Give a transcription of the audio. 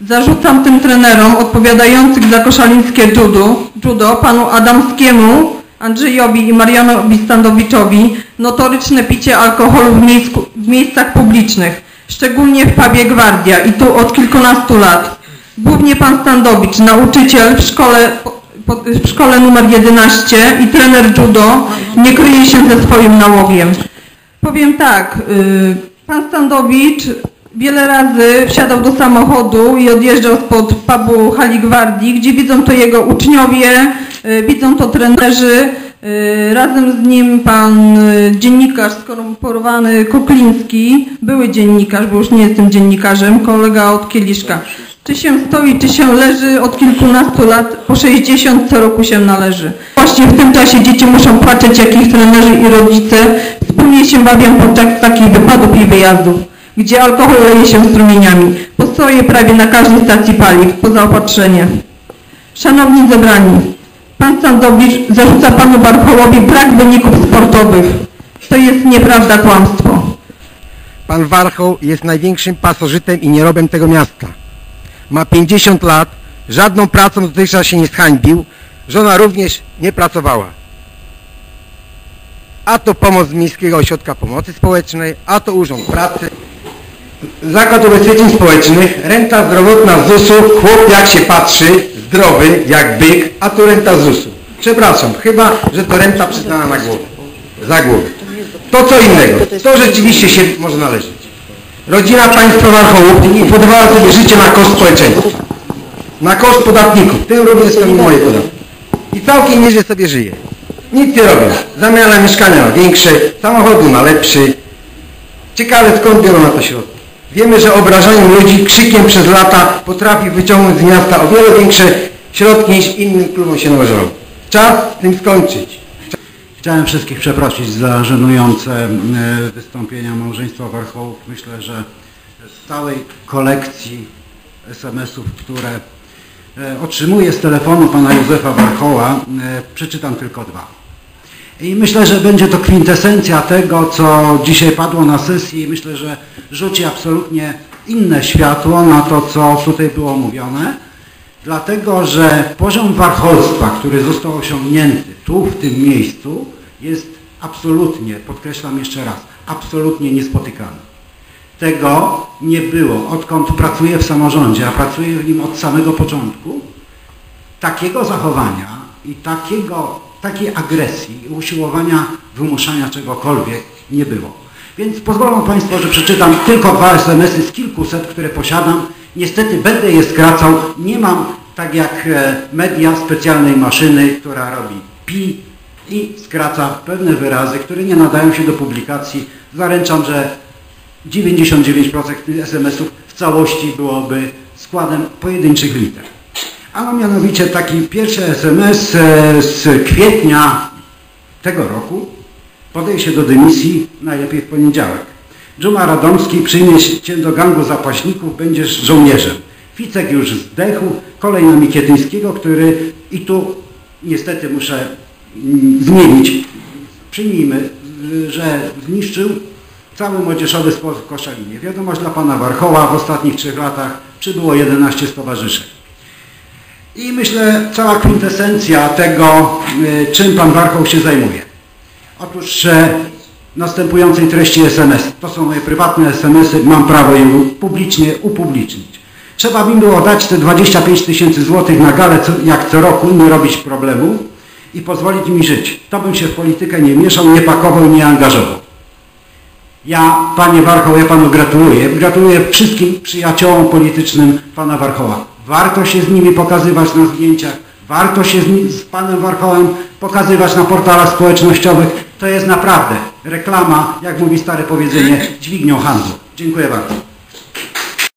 Zarzucam tym trenerom odpowiadających za koszalińskie judo, judo panu Adamskiemu, Andrzejowi i Marianowi Standowiczowi notoryczne picie alkoholu w, miejscu, w miejscach publicznych, szczególnie w pubie Gwardia i tu od kilkunastu lat. Głównie pan Standowicz, nauczyciel w szkole, w szkole numer 11 i trener judo nie kryje się ze swoim nałogiem. Powiem tak, y, pan Standowicz wiele razy wsiadał do samochodu i odjeżdżał spod pubu Hali Gwardii, gdzie widzą to jego uczniowie, y, widzą to trenerzy, y, razem z nim pan y, dziennikarz skorumporowany Kukliński, były dziennikarz, bo już nie jestem dziennikarzem, kolega od Kieliszka. Czy się stoi, czy się leży od kilkunastu lat, po 60 co roku się należy. Właśnie w tym czasie dzieci muszą patrzeć, jak ich trenerzy i rodzice wspólnie się bawią podczas takich wypadów i wyjazdów, gdzie alkohol leje się strumieniami. Postoje prawie na każdej stacji paliw, po zaopatrzenie. Szanowni zebrani, pan Sandowicz zarzuca panu Barchołowi brak wyników sportowych. To jest nieprawda, kłamstwo. Pan Warchoł jest największym pasożytem i nierobem tego miasta. Ma 50 lat, żadną pracą dotychczas się nie zhańbił, żona również nie pracowała. A to pomoc z Miejskiego Ośrodka Pomocy Społecznej, a to Urząd Pracy, Zakład Ubezpieczeń Społecznych, renta zdrowotna z ZUS-u, chłop jak się patrzy, zdrowy jak byk, a tu renta z ZUS-u. Przepraszam, chyba, że to renta przyznana na głowę, za głowę. To co innego, to rzeczywiście się może należeć. Rodzina państwa Warchołów budowała sobie życie na koszt społeczeństwa. Na koszt podatników. Tym również są moje podatki. I całkiem nieźle sobie żyje. Nic nie robią. Zamiana mieszkania na większe, samochodu na lepszy. Ciekawe skąd biorą na to środki. Wiemy, że obrażanie ludzi krzykiem przez lata potrafi wyciągnąć z miasta o wiele większe środki niż innym klubom się należało. Czas z tym skończyć. Chciałem wszystkich przeprosić za żenujące e, wystąpienia małżeństwa Warchołów. Myślę, że z całej kolekcji SMS-ów, które e, otrzymuję z telefonu pana Józefa Warchoła, e, przeczytam tylko dwa. I myślę, że będzie to kwintesencja tego, co dzisiaj padło na sesji i myślę, że rzuci absolutnie inne światło na to, co tutaj było mówione. Dlatego, że poziom warcholstwa, który został osiągnięty tu, w tym miejscu, jest absolutnie, podkreślam jeszcze raz, absolutnie niespotykany. Tego nie było, odkąd pracuję w samorządzie, a pracuję w nim od samego początku. Takiego zachowania i takiego, takiej agresji i usiłowania wymuszania czegokolwiek nie było. Więc pozwolą Państwo, że przeczytam tylko dwa SMS-y z kilkuset, które posiadam. Niestety będę je skracał. Nie mam, tak jak e, media, specjalnej maszyny, która robi pi i skraca pewne wyrazy, które nie nadają się do publikacji. Zaręczam, że 99% tych SMS-ów w całości byłoby składem pojedynczych liter. A no mianowicie taki pierwszy SMS e, z kwietnia tego roku podaje się do dymisji najlepiej w poniedziałek. Dżuma Radomski przyjmie cię do gangu zapaśników, będziesz żołnierzem. Ficek już zdechł, kolej na Mikietyńskiego, który i tu niestety muszę zmienić. Przyjmijmy, że zniszczył cały młodzieżowy sport w Koszalinie. Wiadomość dla pana Warchoła w ostatnich trzech latach przybyło 11 stowarzyszeń. I myślę cała kwintesencja tego, y, czym pan Warchoł się zajmuje. Otóż następującej treści SMS. To są moje prywatne SMS-y, mam prawo je publicznie upublicznić. Trzeba mi było dać te 25 tysięcy złotych na galę co, jak co roku, nie robić problemu i pozwolić mi żyć. To bym się w politykę nie mieszał, nie pakował, nie angażował. Ja, panie Warchoł, ja panu gratuluję. Gratuluję wszystkim przyjaciołom politycznym pana Warchoła. Warto się z nimi pokazywać na zdjęciach, warto się z, z panem Warchołem pokazywać na portalach społecznościowych. To jest naprawdę reklama, jak mówi stare powiedzenie, dźwignią handlu. Dziękuję bardzo.